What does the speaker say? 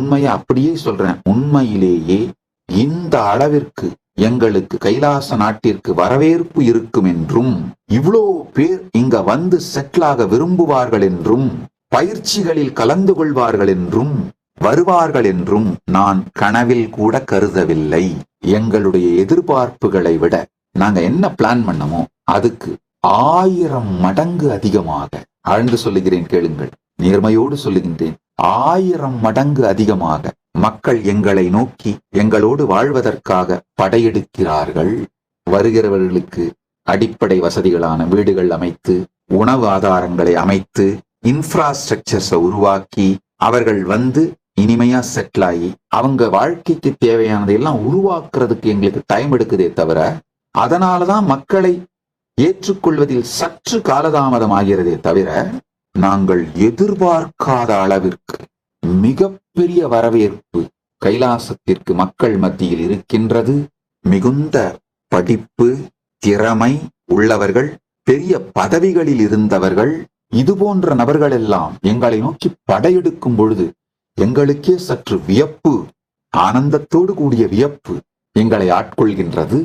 உண்மையை அப்படியே சொல்றேன். உண்மையிலேயே இந்த அளவிற்கு எங்களுக்கு கைலாச நாட்டிற்கு வரவேற்பு இருக்கும் என்றும் இவ்வளோ பேர் இங்க வந்து செட்டிலாக விரும்புவார்கள் என்றும் பயிற்சிகளில் கலந்து கொள்வார்கள் என்றும் வருவார்கள் என்றும் நான் கனவில் கூட கருதவில்லை. எங்களுடைய எதிர்பார்ப்புகளை விட நாங்க என்ன பிளான் பண்ணமோ அதுக்கு ஆயிரம் மடங்கு அதிகமாக. ஆழ்ந்து சொல்லுகிறேன் கேளுங்கள். நேர்மையோடு சொல்லுகின்றேன். ஆயிரம் மடங்கு அதிகமாக மக்கள் எங்களை நோக்கி எங்களோடு வாழ்வதற்காக படையெடுக்கிறார்கள். வருகிறவர்களுக்கு அடிப்படை வசதிகளான வீடுகள் அமைத்து உணவு ஆதாரங்களை அமைத்து இன்ஃப்ராஸ்ட்ரக்சர்ஸை உருவாக்கி அவர்கள் வந்து இனிமையா செட்டில் ஆகி அவங்க வாழ்க்கைக்கு தேவையானதை எல்லாம் உருவாக்குறதுக்கு எங்களுக்கு டைம் எடுக்குதே தவிர அதனாலதான் மக்களை ஏற்றுக்கொள்வதில் சற்று காலதாமதம் ஆகிறதே தவிர நாங்கள் எதிர்பார்க்காத அளவிற்கு மிகப்பெரிய வரவேற்பு கைலாசத்திற்கு மக்கள் மத்தியில் இருக்கின்றது. மிகுந்த படிப்பு திறமை உள்ளவர்கள் பெரிய பதவிகளில் இருந்தவர்கள் இது போன்ற நபர்கள் எல்லாம் எங்களை நோக்கி படையெடுக்கும் பொழுது எங்களுக்கே சற்று வியப்பு ஆனந்தத்தோடு கூடிய வியப்பு எங்களை ஆட்கொள்கின்றது.